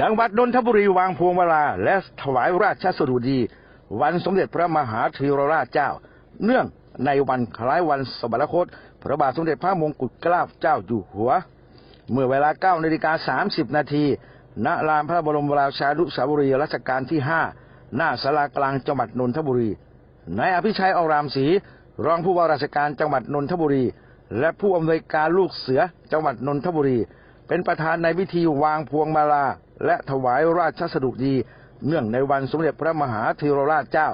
จังหวัดนนทบุรีวางพวงมาลาและถวายราชสดุดี วันสมเด็จพระมหาธีรราชเจ้า เนื่องในวันคล้ายวันสมรคต พระบาทสมเด็จพระมงกุฎเกล้าเจ้าอยู่หัว เมื่อเวลา9นาฬิกา30 นาทีณลานพระบรมราชานุสาวรีย์รัชกาลที่ 5 หน้าสารากลางจังหวัดนนทบุรีนายอภิชัยอรามศรีรองผู้ว่าราชการจังหวัดนนทบุรี และผู้อำนวยการลูกเสือจังหวัดนนทบุรี เป็นประธานในพิธีวางพวงมาลา และถวายราชสดุดี เนื่องในวันสมเด็จพระมหาธีรราชเจ้า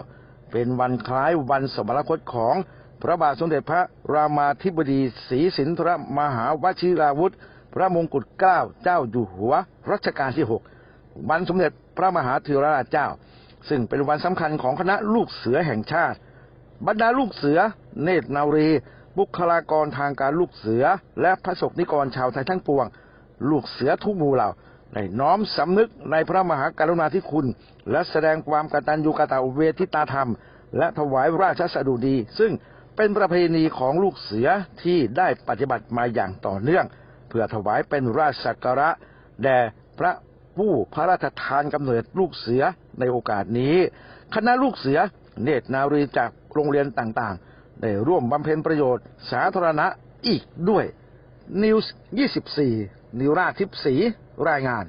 เป็นวันคล้ายวันสมรคตของพระบาทสมเด็จพระรามาธิบดีศรีสินธรมหาวชิราวุธ พระมงกุฎเกล้าเจ้าอยู่หัวรัชกาลที่ 6 วันสมเด็จพระมหาธีรราชเจ้า ซึ่งเป็นวันสำคัญของคณะลูกเสือแห่งชาติ บรรดาลูกเสือ เนตรนารี บุคลากรทางการลูกเสือ และพระสกนิกรชาวไทยทั้งปวง ลูกเสือทุกหมู่เหล่าได้น้อมสำนึกในพระมหากรุณาธิคุณ และแสดงความกตัญญูกตเวทิตาธรรม และถวายราชสดุดี ซึ่งเป็นประเพณีของลูกเสือที่ได้ปฏิบัติมาอย่างต่อเนื่อง เพื่อถวายเป็นราชสักการะ แด่พระผู้พระราชทานกำเนิดลูกเสือในโอกาสนี้ คณะลูกเสือเนตรนารีจากโรงเรียนต่างๆ ได้ร่วมบำเพ็ญประโยชน์สาธารณะอีกด้วย นิวส์24 นิวราทิพสีรายงาน